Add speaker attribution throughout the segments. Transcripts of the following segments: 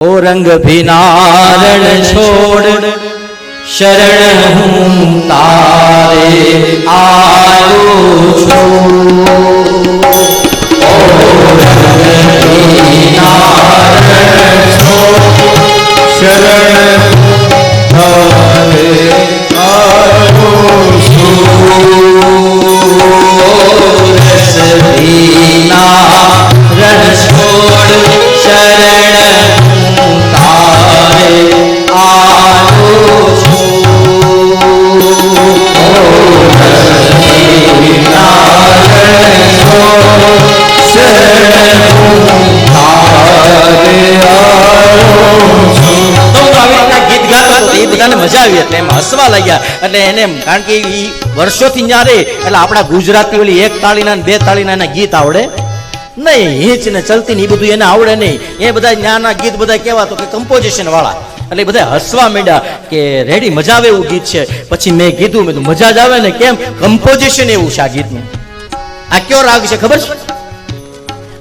Speaker 1: ઓ રંગ ભિનારણ છોડ શરણ હું તારે આયો છું. હસવા લાગ્યા. એટલે એને કારણ કે એ વર્ષોથી ન્યારે એટલે આપણા ગુજરાતી ઓલી એક તાળીના બે તાળીના એના ગીત આવડે. નહીં, હિંચ ને ચલતી ને એ બધું એને આવડે નહીં. એ બધા નાના ગીત બધા કેવા તો કે કમ્પોઝિશન વાળા. એટલે બધા હસવા માંડ્યા કે રેડી મજા આવે એવું ગીત છે. પછી મેં કીધું, મેં મજા જ આવે ને, કેમ? કમ્પોઝિશન એવું છે આ ગીતનું. આ કયો રાગ છે ખબર છે?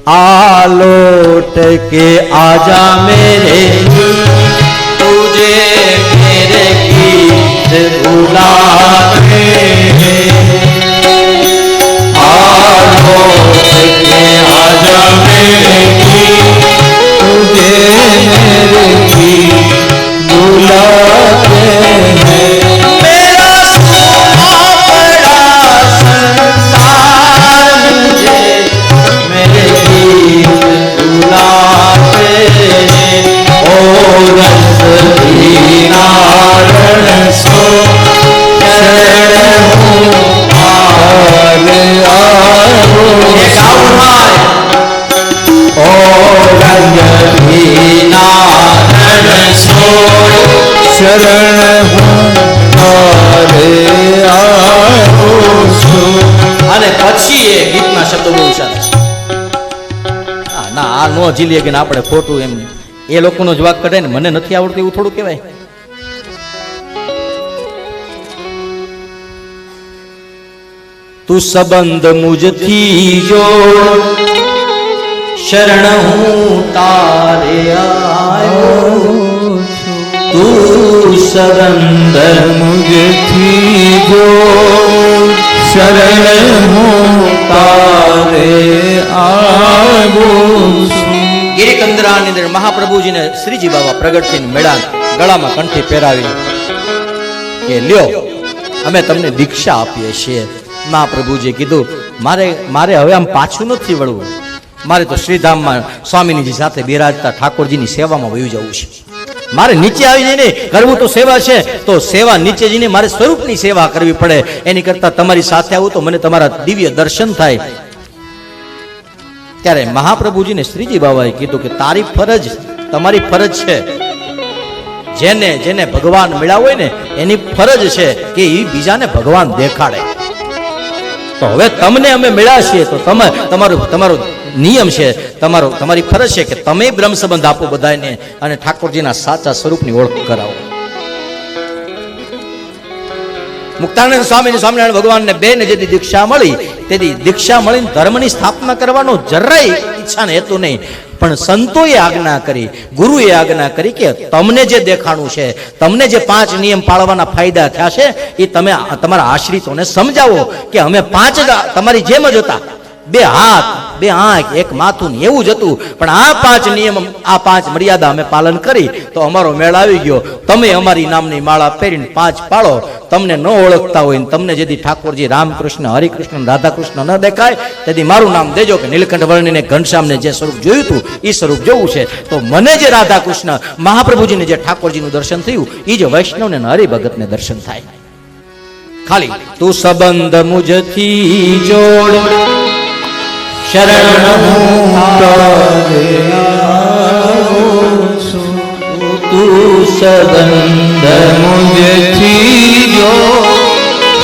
Speaker 1: આ લોટ કે આજા મેરે તુજે મેરે કી અને પછી એ ગીતના શબ્દો બહુ સરસ આ ના, આ નો ઝીલીએ કે આપણે ખોટું એમ એ લોકોનો જવાબ કઢાય ને મને નથી આવડતું એવું થોડું કહેવાય. તું સંબંધ મુજથી જો શરણ હું તારે આવ્યો તું સંબંધ મુજથી જો શરણ હું તારે આવું ગિરિકંદરાની અંદર મહાપ્રભુજીને શ્રીજી બાબા પ્રગટ મેળા ગળામાં કંઠી પહેરાવી કે, લ્યો, અમે તમને દીક્ષા આપીએ છીએ. મહાપ્રભુજીએ કીધું, મારે મારે હવે આમ પાછું નથી વળવું. મારે તો શ્રીધામમાં સ્વામીની સાથે બિરાજતા ઠાકોરજીની સેવામાં વયું જવું છે. મારે નીચે આવી જઈને કરવું તો સેવા છે, તો સેવા નીચે જઈને મારે સ્વરૂપની સેવા કરવી પડે. એની કરતા તમારી સાથે આવું તો મને તમારા દિવ્ય દર્શન થાય. ત્યારે મહાપ્રભુજીને શ્રીજી બાબાએ કીધું કે તારી ફરજ, તમારી ફરજ છે. જેને જેને ભગવાન મળ્યા હોય ને, એની ફરજ છે કે એ બીજાને ભગવાન દેખાડે. તો હવે તમને અમે મળ્યા છીએ, તો તમે, તમારું, તમારો નિયમ છે, તમારો, તમારી ફરજ છે કે તમે બ્રહ્મ સંબંધ આપો બધાને અને ઠાકોરજીના સાચા સ્વરૂપની ઓળખ કરાવો. મુક્તાનંદ સ્વામી સ્વામિનારાયણ ભગવાનને બેને જેથી દીક્ષા મળી, તેથી દીક્ષા મળીને ધર્મની સ્થાપના કરવાનો જરાય ઈચ્છા ને હેતુ નહીં. પણ સંતોએ આજ્ઞા કરી, ગુરુએ આજ્ઞા કરી કે તમને જે દેખાણું છે, તમને જે પાંચ નિયમ પાળવાના ફાયદા થયા છે એ તમે તમારા આશ્રિતોને સમજાવો કે અમે પાંચ તમારી જેમ જ હતા. બે હાથ, બે આંખ, એક માથું એવું જ હતું. પણ આ પાંચ નિયમ, આ પાંચ મર્યાદા અમે પાલન કરી, તો અમારો મેળ આવી ગયો. તમે અમારી નામની માળા પહેરીને પાંચ પાળો. તમને ન ઓળખતા હોય તમને જેથી ઠાકોરજી રામકૃષ્ણ, હરિકૃષ્ણ, રાધાકૃષ્ણ ન દેખાય, તેથી મારું નામ દેજો કે નીલકંઠ વર્ણિને ઘનશ્યામને જે સ્વરૂપ જોયું હતું એ સ્વરૂપ જોવું છે. તો મને જે રાધાકૃષ્ણ મહાપ્રભુજીને જે ઠાકોરજીનું દર્શન થયું એ જ વૈષ્ણવને હરિભગતને દર્શન થાય. ખાલી તું સંબંધ મુજથી જોડ. શરણ હું. તું સંબંધ મુજથી જો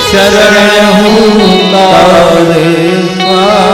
Speaker 1: શરણ હું તારે